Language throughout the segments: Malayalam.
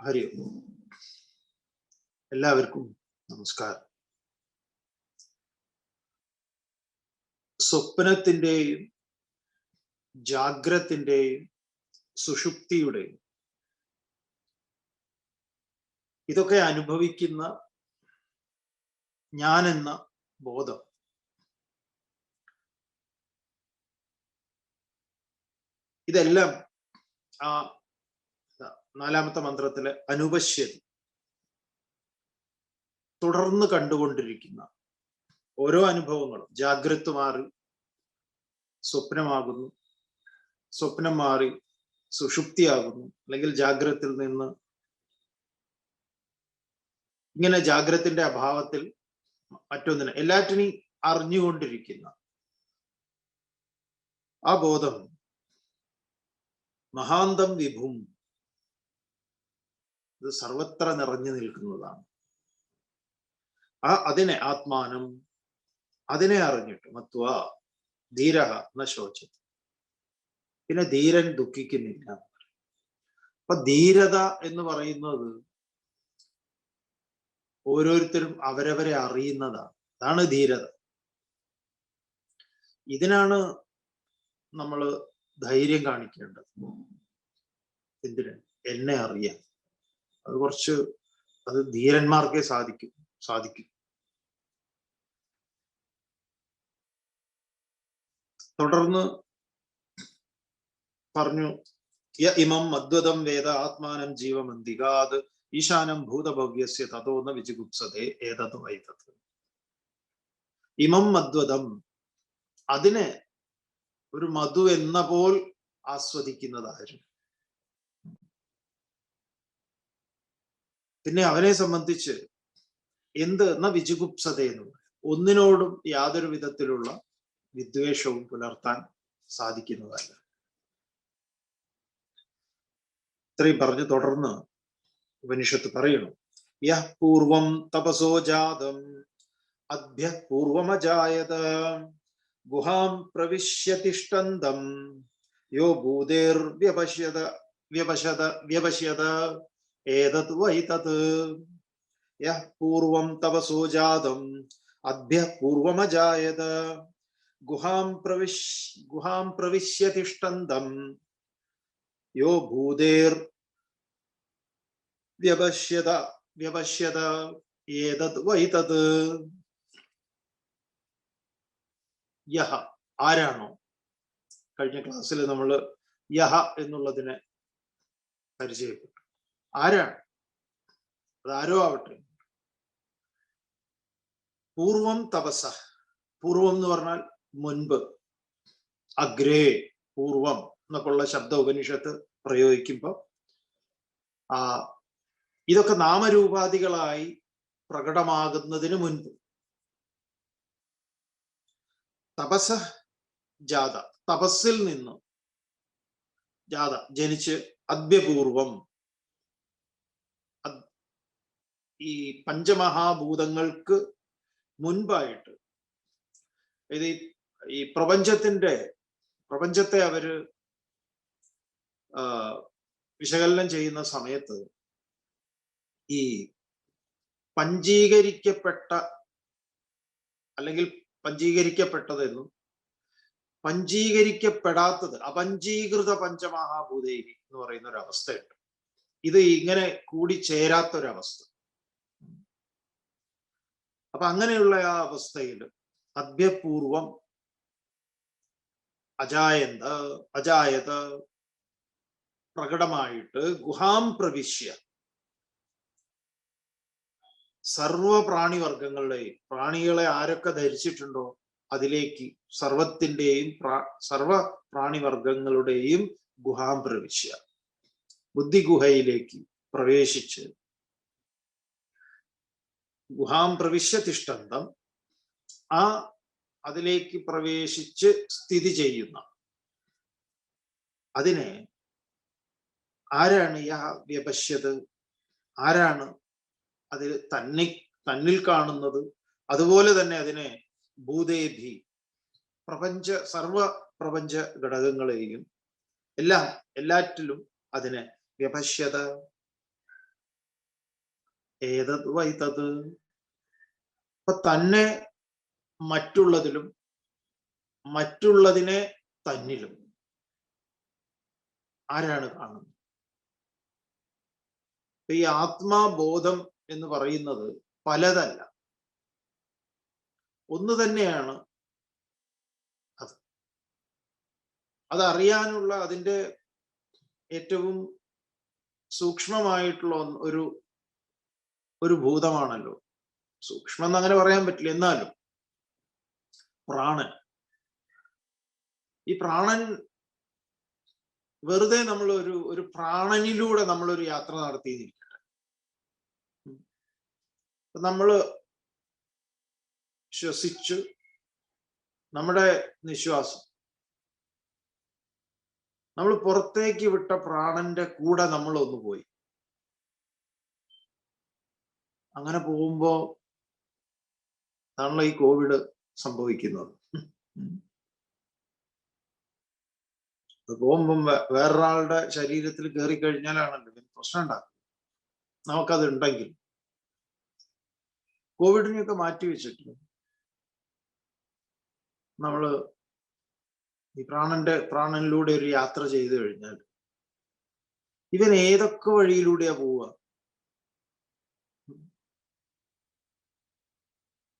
ഹരി ഓം. എല്ലാവർക്കും നമസ്കാരം സ്വപ്നത്തിന്റെയും ജാഗ്രത്തിന്റെയും സുഷുപ്തിയുടെയും ഇതൊക്കെ അനുഭവിക്കുന്ന ഞാൻ എന്ന ബോധം ഇതെല്ലാം ആ നാലാമത്തെ മന്ത്രത്തിൽ അനുപശ്യതി. തുടർന്ന് കണ്ടുകൊണ്ടിരിക്കുന്ന ഓരോ അനുഭവങ്ങളും ജാഗ്രത് മാറി സ്വപ്നമാകുന്നു സ്വപ്നം മാറി സുഷുപ്തിയാകുന്നു. അല്ലെങ്കിൽ ജാഗ്രത്തിൽ നിന്ന് ഇങ്ങനെ ജാഗ്രത്തിന്റെ അഭാവത്തിൽ മറ്റൊന്നിനെ എല്ലാറ്റിനെയും അറിഞ്ഞുകൊണ്ടിരിക്കുന്ന ആ ബോധം മഹാന്തം വിഭും ഇത് സർവത്ര നിറഞ്ഞു നിൽക്കുന്നതാണ്. ആ അതിനെ ആത്മാനം അതിനെ അറിഞ്ഞിട്ട് മത്വ ധീരഹ എന്ന ശോചത്. പിന്നെ ധീരൻ ദുഃഖിക്കുന്നില്ല. അപ്പൊ ധീരത എന്ന് പറയുന്നത് ഓരോരുത്തരും അവരവരെ അറിയുന്നതാണ്. അതാണ് ധീരത. ഇതിനാണ് നമ്മൾ ധൈര്യം കാണിക്കേണ്ടത്. എന്തിനാണ് എന്നെ അറിയാൻ. അത് കുറച്ച് അത് ധീരന്മാർക്കേ സാധിക്കും സാധിക്കും. തുടർന്ന് പറഞ്ഞു യ ഇമം മദ്വതം വേദ ആത്മാനം ജീവമന്തികാത് ഈശാനം ഭൂതഭവ്യസ്യ തതോന്ന വിചിഗുപ്സതേ ഏതത് വൈതത് ഇമം മദ്വതം അതിനെ ഒരു മധു എന്ന പോൽ ആസ്വദിക്കുന്നതായിരുന്നു. പിന്നെ അവനെ സംബന്ധിച്ച് എന്ത്? എന്ന വിജുഗുപ്സത എന്ന് ഒന്നിനോടും യാതൊരു വിധത്തിലുള്ള വിദ്വേഷവും പുലർത്താൻ സാധിക്കുന്നതല്ല. ഇത്രയും പറഞ്ഞു തുടർന്ന് ഉപനിഷത്ത് പറയണു. യഹ് പൂർവം തപസോ ജാതം അഭ്യ പൂർവമജായത ഗുഹാം പ്രവിശ്യ തിഷ്ടന്തം യോ ഭൂതേർ വ്യപശ്യത വ്യപശത വ്യപശ്യത. ഏതത് വൈ തത് യഹ് പൂർവം തപസോ ജാതം അഭ്യ പൂർവമജായത് ഗുഹാം പ്രവിശ് ഗുഹാം പ്രവിശ്യ തിഷ്ടന്തം യോ ഭൂതേർ വ്യപശ്യത വ്യപശ്യത ഏതത് വൈതത് യഹ ആരാണോ? കഴിഞ്ഞ ക്ലാസ്സിൽ നമ്മൾ യഹ എന്നുള്ളതിനെ പരിചയപ്പെട്ടു. ആരാണ്? അതാരോ ആവട്ടെ. പൂർവം തപസ പൂർവം എന്ന് പറഞ്ഞാൽ മുൻപ്. അഗ്രേ പൂർവം എന്നൊക്കെ ഉള്ള ശബ്ദ ഉപനിഷത്ത് പ്രയോഗിക്കുമ്പോൾ ആ ഇതൊക്കെ നാമരൂപാധികളായി പ്രകടമാകുന്നതിന് മുൻപ്. തപസ ജാത തപസ്സിൽ നിന്നും ജാത ജനിച്ച് അദ്യപൂർവം ഈ പഞ്ചമഹാഭൂതങ്ങൾക്ക് മുൻപായിട്ട്. ഇത് ഈ പ്രപഞ്ചത്തിന്റെ പ്രപഞ്ചത്തെ അവർ വിശകലനം ചെയ്യുന്ന സമയത്ത് ഈ പഞ്ചീകരിക്കപ്പെട്ട അല്ലെങ്കിൽ പഞ്ചീകരിക്കപ്പെട്ടതെന്നും പഞ്ചീകരിക്കപ്പെടാത്തത് അപഞ്ചീകൃത പഞ്ചമഹാഭൂതേരി എന്ന് പറയുന്ന ഒരു അവസ്ഥയുണ്ട് ഇത് ഇങ്ങനെ കൂടി ചേരാത്തൊരവസ്ഥ അപ്പൊ അങ്ങനെയുള്ള ആ അവസ്ഥയിൽ അഭ്യപൂർവം അജായന്ത അജായത പ്രകടമായിട്ട് ഗുഹാം പ്രവിശ്യ. സർവ പ്രാണിവർഗങ്ങളുടെയും പ്രാണികളെ ആരൊക്കെ ധരിച്ചിട്ടുണ്ടോ അതിലേക്ക് സർവത്തിന്റെയും പ്രാ സർവ പ്രാണിവർഗങ്ങളുടെയും ഗുഹാം പ്രവിശ്യ. ബുദ്ധിഗുഹയിലേക്ക് പ്രവേശിച്ച് ഗുഹാം പ്രവിശ്യ തിഷ്ടന്തം ആ അതിലേക്ക് പ്രവേശിച്ച് സ്ഥിതി ചെയ്യുന്ന. അതിനെ ആരാണ് യാ വ്യപശ്യത് ആരാണ് അതിൽ തന്നെ തന്നിൽ കാണുന്നത്? അതുപോലെ തന്നെ അതിനെ ഭൂതേഭി പ്രപഞ്ച സർവ പ്രപഞ്ച ഘടകങ്ങളെയും എല്ലാം എല്ലാറ്റിലും അതിനെ വ്യപശ്യത ഏതത് വൈതത് അപ്പൊ തന്നെ മറ്റുള്ളതിലും മറ്റുള്ളതിനെ തന്നിലും ആരാണ് കാണുന്നത്? ഈ ആത്മാബോധം എന്ന് പറയുന്നത് പലതല്ല. ഒന്ന് തന്നെയാണ് അത്. അതറിയാനുള്ള അതിന്റെ ഏറ്റവും സൂക്ഷ്മമായിട്ടുള്ള ഒരു ഒരു ഭൂതമാണല്ലോ. സൂക്ഷ്മം എന്ന് അങ്ങനെ പറയാൻ പറ്റില്ല. എന്നാലും പ്രാണൻ. ഈ പ്രാണൻ വെറുതെ നമ്മൾ ഒരു ഒരു പ്രാണനിലൂടെ നമ്മളൊരു യാത്ര നടത്തിയിരിക്കട്ടെ. നമ്മൾ ശ്വസിച്ചു നമ്മുടെ നിശ്വാസം. നമ്മൾ പുറത്തേക്ക് വിട്ട പ്രാണന്റെ കൂടെ നമ്മൾ ഒന്ന് പോയി. അങ്ങനെ പോകുമ്പോ ആണല്ലോ ഈ കോവിഡ് സംഭവിക്കുന്നത്. പോകുമ്പം വേറൊരാളുടെ ശരീരത്തിൽ കയറി കഴിഞ്ഞാലാണല്ലോ ഇതിന് പ്രശ്നം ഉണ്ടാക്കുന്നത് നമുക്കത് ഉണ്ടെങ്കിൽ. കോവിഡിനെയൊക്കെ മാറ്റി വെച്ചിട്ട് നമ്മൾ ഈ പ്രാണന്റെ പ്രാണനിലൂടെ ഒരു യാത്ര ചെയ്തു കഴിഞ്ഞാൽ ഇവൻ ഏതൊക്കെ വഴിയിലൂടെയാ പോവുക?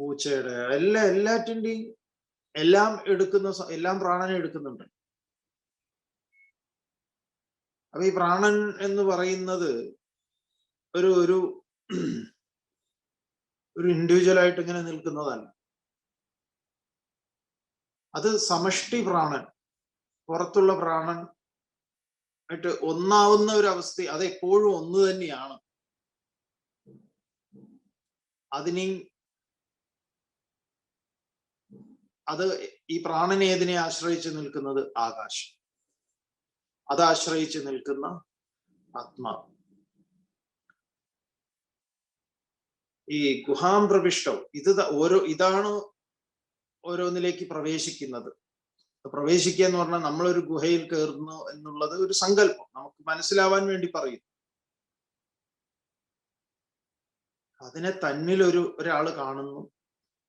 പൂച്ചയുടെ എല്ലാ എല്ലാറ്റിന്റെയും എല്ലാം എടുക്കുന്ന എല്ലാം പ്രാണനെ എടുക്കുന്നുണ്ട്. അപ്പൊ ഈ പ്രാണൻ എന്ന് പറയുന്നത് ഒരു ഒരു ഒരു ഇൻഡിവിജ്വൽ ആയിട്ട് ഇങ്ങനെ നിൽക്കുന്നതല്ല. അത് സമഷ്ടി പ്രാണൻ പുറത്തുള്ള പ്രാണൻ ആയിട്ട് ഒന്നാവുന്ന ഒരു അവസ്ഥ അത് എപ്പോഴും ഒന്ന് തന്നെയാണ്. അതിനെ അത് ഈ പ്രാണനേതിനെ ആശ്രയിച്ച് നിൽക്കുന്നത്? ആകാശം. അത് ആശ്രയിച്ച് നിൽക്കുന്ന ആത്മാവ് ഈ ഗുഹാം പ്രവിഷ്ടം ഇത് ഓരോ ഇതാണ് ഓരോന്നിലേക്ക് പ്രവേശിക്കുന്നത്. പ്രവേശിക്കുക എന്ന് പറഞ്ഞാൽ നമ്മളൊരു ഗുഹയിൽ കയറുന്നു എന്നുള്ളത് ഒരു സങ്കല്പം. നമുക്ക് മനസ്സിലാവാൻ വേണ്ടി പറയുന്നു അതിനെ തന്നിൽ ഒരു ഒരാൾ കാണുന്നു.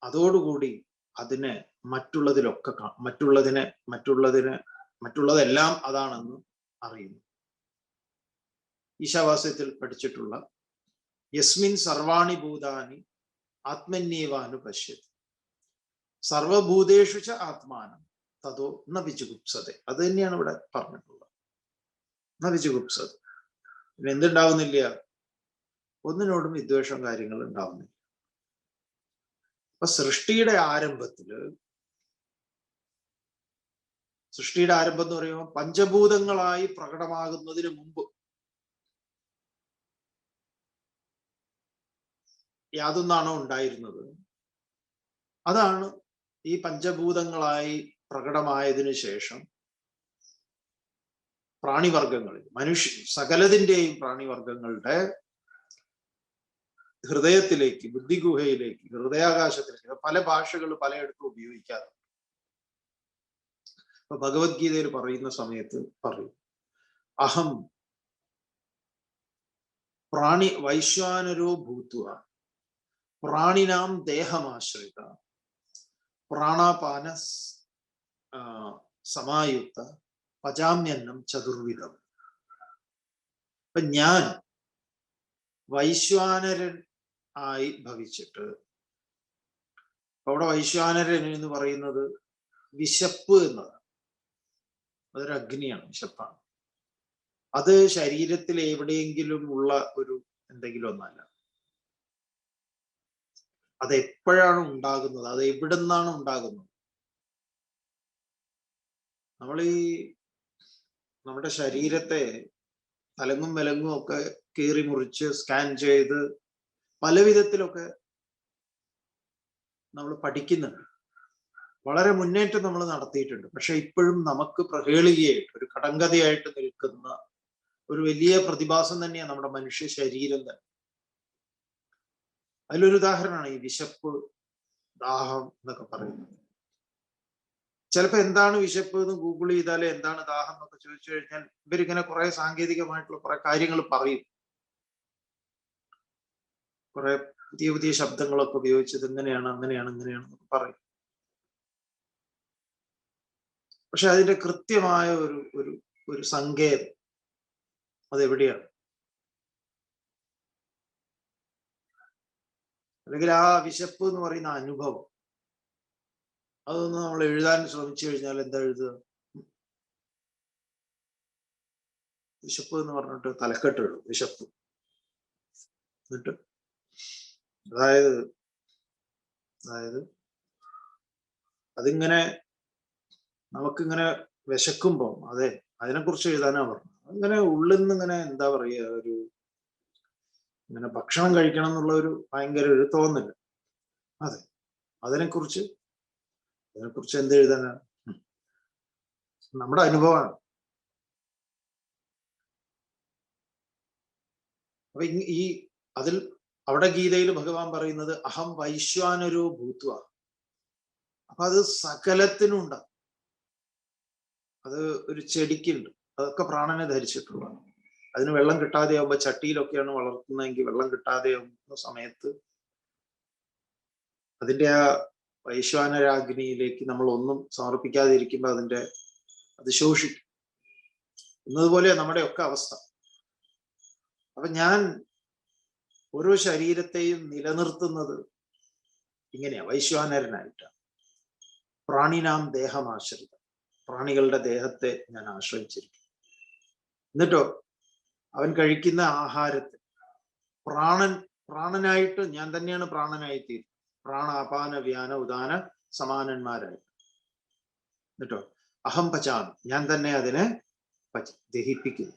അതോടുകൂടി അതിനെ മറ്റുള്ളതിലൊക്കെ മറ്റുള്ളതിനെ മറ്റുള്ളതിന് മറ്റുള്ളതെല്ലാം അതാണെന്ന് അറിയുന്നു. ഈശാവാസ്യത്തിൽ പഠിച്ചിട്ടുള്ള യസ്മിൻ സർവാണി ഭൂതാനി ആത്മന്യേവാനു പശ്യ സർവഭൂതേഷു ച ആത്മാനം തതോ ന വിജുഗുപ്സത അത് തന്നെയാണ് ഇവിടെ പറഞ്ഞിട്ടുള്ളത്. ന വിജുഗുപ്സത പിന്നെ എന്തുണ്ടാവുന്നില്ല? ഒന്നിനോടും വിദ്വേഷം കാര്യങ്ങൾ ഉണ്ടാവുന്നില്ല. അപ്പൊ സൃഷ്ടിയുടെ ആരംഭത്തിൽ സൃഷ്ടിയുടെ ആരംഭം എന്ന് പറയുമ്പോൾ പഞ്ചഭൂതങ്ങളായി പ്രകടമാകുന്നതിന് മുമ്പ്. യാതൊന്നാണോ ഉണ്ടായിരുന്നത്? അതാണ് ഈ പഞ്ചഭൂതങ്ങളായി പ്രകടമായതിനു ശേഷം പ്രാണിവർഗങ്ങളിൽ മനുഷ്യ സകലതിന്റെയും പ്രാണിവർഗങ്ങളുടെ ഹൃദയത്തിലേക്ക് ബുദ്ധിഗുഹയിലേക്ക് ഹൃദയാകാശത്തിലേക്ക് പല ഭാഷകൾ പലയിടത്തും ഉപയോഗിക്കാറുണ്ട്. ഇപ്പൊ ഭഗവത്ഗീതയിൽ പറയുന്ന സമയത്ത് പറയും അഹം പ്രാണി വൈശ്വാനരോ ഭൂത്വ പ്രാണിനാം ദേഹമാശ്രിത പ്രാണാപാന സമായുക്ത പചാമ്യന്നം ചതുർവിധം. അപ്പൊ ഞാൻ വൈശ്വാനരൻ ആയി ഭവിച്ചിട്ട് അവിടെ വൈശ്വാനരൻ എന്ന് പറയുന്നത് വിശപ്പ് എന്നതാണ് അതൊരു അഗ്നിയാണ് വിശപ്പാണ് അത് ശരീരത്തിൽ എവിടെയെങ്കിലും ഉള്ള ഒരു എന്തെങ്കിലും ഒന്നല്ല. അത് എപ്പോഴാണ് ഉണ്ടാകുന്നത്? അത് എവിടെ നിന്നാണ് ഉണ്ടാകുന്നത്? നമ്മൾ ഈ നമ്മുടെ ശരീരത്തെ തലങ്ങും വിലങ്ങും ഒക്കെ കീറി മുറിച്ച് സ്കാൻ ചെയ്ത് പല വിധത്തിലൊക്കെ നമ്മൾ പഠിക്കുന്നുണ്ട്. വളരെ മുന്നേറ്റം നമ്മൾ നടത്തിയിട്ടുണ്ട്. പക്ഷെ ഇപ്പോഴും നമുക്ക് പ്രഹേളികയായിട്ട് ഒരു കടങ്കഥയായിട്ട് നിൽക്കുന്ന ഒരു വലിയ പ്രതിഭാസം തന്നെയാണ് നമ്മുടെ മനുഷ്യ ശരീരം തന്നെ. അതിലൊരു ഉദാഹരണമാണ് ഈ വിശപ്പ് ദാഹം എന്നൊക്കെ പറയുന്നത്. ചിലപ്പോൾ എന്താണ് വിശപ്പ് എന്ന് ഗൂഗിൾ ചെയ്താൽ എന്താണ് ദാഹം എന്നൊക്കെ ചോദിച്ചു കഴിഞ്ഞാൽ ഇവരിങ്ങനെ കുറെ സാങ്കേതികമായിട്ടുള്ള കുറെ കാര്യങ്ങൾ പറയും. കുറെ പുതിയ പുതിയ ശബ്ദങ്ങളൊക്കെ ഉപയോഗിച്ചത് ഇങ്ങനെയാണ് അങ്ങനെയാണ് ഇങ്ങനെയാണ് പറയും. പക്ഷെ അതിന്റെ കൃത്യമായ ഒരു ഒരു ഒരു സങ്കേതം അതെവിടെയാണ്? അല്ലെങ്കിൽ ആ വിശപ്പ് എന്ന് പറയുന്ന അനുഭവം അതൊന്ന് നമ്മൾ എഴുതാൻ ശ്രമിച്ചു കഴിഞ്ഞാൽ എന്താ എഴുതുക? വിശപ്പ് എന്ന് പറഞ്ഞിട്ട് തലക്കെട്ട് ഇടും വിശപ്പ്. എന്നിട്ട് അതായത് അതായത് അതിങ്ങനെ നമുക്കിങ്ങനെ വിശക്കുമ്പോൾ അതെ അതിനെക്കുറിച്ച് എഴുതാനാ പറഞ്ഞത്. അങ്ങനെ ഉള്ളിൽ നിന്ന് ഇങ്ങനെ എന്താ പറയുക ഒരു ഇങ്ങനെ ഭക്ഷണം കഴിക്കണം എന്നുള്ള ഒരു ഭയങ്കര ഒരു തോന്നൽ. അതെ അതിനെക്കുറിച്ച് അതിനെക്കുറിച്ച് എന്ത് എഴുതാനാണ് നമ്മുടെ അനുഭവമാണ്. അപ്പൊ ഈ അതിൽ അവിടെ ഗീതയിൽ ഭഗവാൻ പറയുന്നത് അഹം വൈശ്വാനരോ ഭൂത്വ അപ്പൊ അത് സകലത്തിനുണ്ടാകും അത് ഒരു ചെടിക്കുണ്ട്. അതൊക്കെ പ്രാണനെ ധരിച്ചിട്ടുള്ളതാണ്. അതിന് വെള്ളം കിട്ടാതെ ആവുമ്പോ ചട്ടിയിലൊക്കെയാണ് വളർത്തുന്നതെങ്കിൽ വെള്ളം കിട്ടാതെ ആവുന്ന സമയത്ത് അതിന്റെ ആ വൈശ്വാനരാഗ്നിയിലേക്ക് നമ്മൾ ഒന്നും സമർപ്പിക്കാതിരിക്കുമ്പോൾ അതിന്റെ അത് ശോഷിക്കും. എന്നതുപോലെ നമ്മുടെ ഒക്കെ അവസ്ഥ. അപ്പൊ ഞാൻ ഓരോ ശരീരത്തെയും നിലനിർത്തുന്നത് ഇങ്ങനെയാ. വൈശ്വാനരനായിട്ടാണ്. പ്രാണിനാം ദേഹമാശ്രിതം പ്രാണികളുടെ ദേഹത്തെ ഞാൻ ആശ്രയിച്ചിരിക്കും എന്നിട്ടോ അവൻ കഴിക്കുന്ന ആഹാരത്തെ പ്രാണൻ പ്രാണനായിട്ട് ഞാൻ തന്നെയാണ് പ്രാണനായി തീരും പ്രാണാപാന വ്യാന ഉദാന സമാനന്മാരായി. എന്നിട്ടോ അഹം പചാമി. ഞാൻ തന്നെ അതിനെ ദഹിപ്പിക്കുന്നു.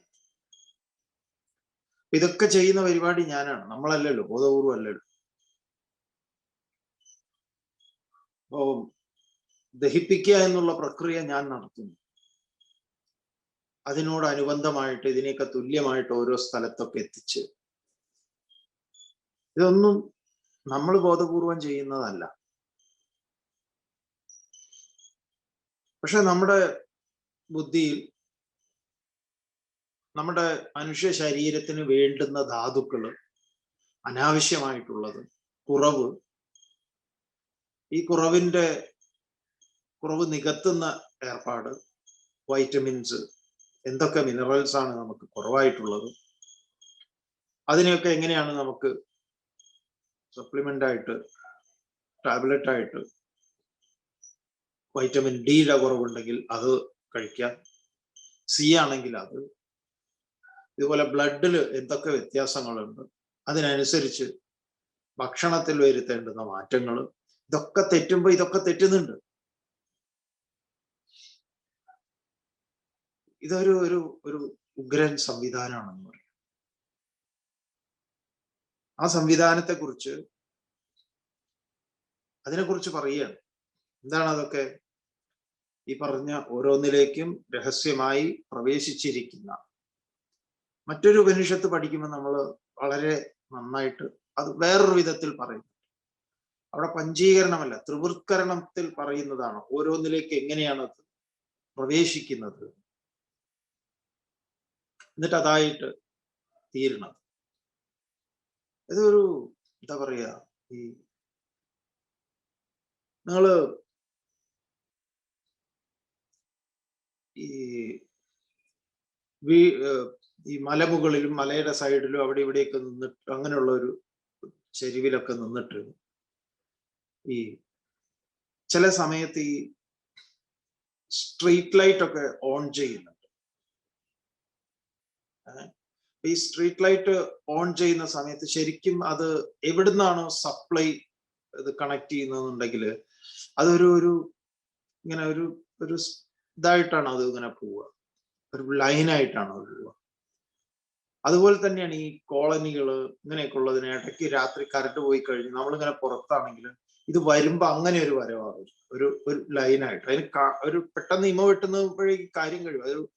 ഇതൊക്കെ ചെയ്യുന്ന പരിപാടി ഞാനാണ്. നമ്മളല്ലല്ലോ ബോധപൂർവം അല്ലല്ലോ. ദഹിപ്പിക്കുക എന്നുള്ള പ്രക്രിയ ഞാൻ നടത്തുന്നു. അതിനോട് അനുബന്ധമായിട്ട് ഇതിനെയൊക്കെ തുല്യമായിട്ട് ഓരോ സ്ഥലത്തൊക്കെ എത്തിച്ച്. ഇതൊന്നും നമ്മൾ ബോധപൂർവം ചെയ്യുന്നതല്ല. പക്ഷെ നമ്മുടെ ബുദ്ധിയിൽ നമ്മുടെ മനുഷ്യ ശരീരത്തിന് വേണ്ടുന്ന ധാതുക്കൾ അനാവശ്യമായിട്ടുള്ളത് കുറവ് ഈ കുറവിന്റെ കുറവ് നികത്തുന്ന ഏർപ്പാട് വൈറ്റമിൻസ് എന്തൊക്കെ മിനറൽസ് ആണ് നമുക്ക് കുറവായിട്ടുള്ളത്? അതിനെയൊക്കെ എങ്ങനെയാണ് നമുക്ക് സപ്ലിമെന്റ് ആയിട്ട് ടാബ്ലറ്റ് ആയിട്ട് വൈറ്റമിൻ ഡിയുടെ കുറവുണ്ടെങ്കിൽ അത് കഴിക്കാം. സി ആണെങ്കിൽ അത്. ഇതുപോലെ ബ്ലഡിൽ എന്തൊക്കെ വ്യത്യാസങ്ങളുണ്ട്? അതിനനുസരിച്ച് ഭക്ഷണത്തിൽ വരുത്തേണ്ടുന്ന മാറ്റങ്ങൾ ഇതൊക്കെ തെറ്റുമ്പോൾ ഇതൊക്കെ തെറ്റുന്നുണ്ട്. ഇതൊരു ഒരു ഒരു ഉഗ്രൻ സംവിധാനമാണെന്ന് പറയും. ആ സംവിധാനത്തെ കുറിച്ച് അതിനെക്കുറിച്ച് പറയുകയാണ്. എന്താണ് അതൊക്കെ? ഈ പറഞ്ഞ ഓരോന്നിലേക്കും രഹസ്യമായി പ്രവേശിച്ചിരിക്കുന്ന മറ്റൊരു ഉപനിഷത്ത് പഠിക്കുമ്പോൾ നമ്മൾ വളരെ നന്നായിട്ട് അത് വേറൊരു വിധത്തിൽ പറയുന്നു അവിടെ പഞ്ചീകരണമല്ല ത്രിവൃത്കരണത്തിൽ പറയുന്നതാണ് ഓരോന്നിലേക്ക് എങ്ങനെയാണ് പ്രവേശിക്കുന്നത്. എന്നിട്ട് അതായിട്ട് തീരണം ഇതൊരു എന്താ പറയാ ഈ നിങ്ങൾ ഈ വീ ഈ മലമുകളിലും മലയുടെ സൈഡിലും അവിടെ ഇവിടെയൊക്കെ നിന്നിട്ട് അങ്ങനെയുള്ള ഒരു ചെരുവിലൊക്കെ നിന്നിട്ട് ഈ ചില സമയത്ത് ഈ സ്ട്രീറ്റ് ലൈറ്റ് ഒക്കെ ഓൺ ചെയ്യുന്നുണ്ട് ഏ? ഈ സ്ട്രീറ്റ് ലൈറ്റ് ഓൺ ചെയ്യുന്ന സമയത്ത് ശരിക്കും അത് എവിടുന്നാണോ സപ്ലൈ ഇത് കണക്ട് ചെയ്യുന്നതെന്നുണ്ടെങ്കിൽ അതൊരു ഒരു ഇങ്ങനെ ഒരു ഒരു ഇതായിട്ടാണ് അത് ഇങ്ങനെ പോവുക. ഒരു ലൈനായിട്ടാണ് അത് പോവുക. അതുപോലെ തന്നെയാണ് ഈ കോളനികൾ ഇങ്ങനെയൊക്കെ ഉള്ളതിന് ഇടയ്ക്ക് രാത്രി കറണ്ട് പോയി കഴിഞ്ഞ് നമ്മളിങ്ങനെ പുറത്താണെങ്കിൽ ഇത് വരുമ്പോ അങ്ങനെ ഒരു വരവാകും ഒരു ഒരു ലൈനായിട്ട്. അതിന് ഒരു പെട്ടെന്ന് ഇമ വെട്ടുന്നപ്പോഴേക്ക് കാര്യം കഴിയും. അതൊരു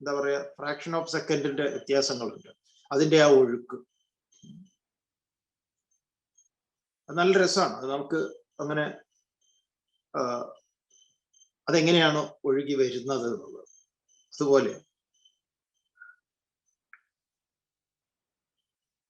എന്താ പറയുക ഫ്രാക്ഷൻ ഓഫ് സെക്കൻഡിന്റെ വ്യത്യാസങ്ങളുണ്ട്. അതിന്റെ ആ ഒഴുക്ക്. നല്ല രസമാണ്. അത് നമുക്ക് അങ്ങനെ അതെങ്ങനെയാണ് ഒഴുകി വരുന്നത് എന്നുള്ളത്. അതുപോലെ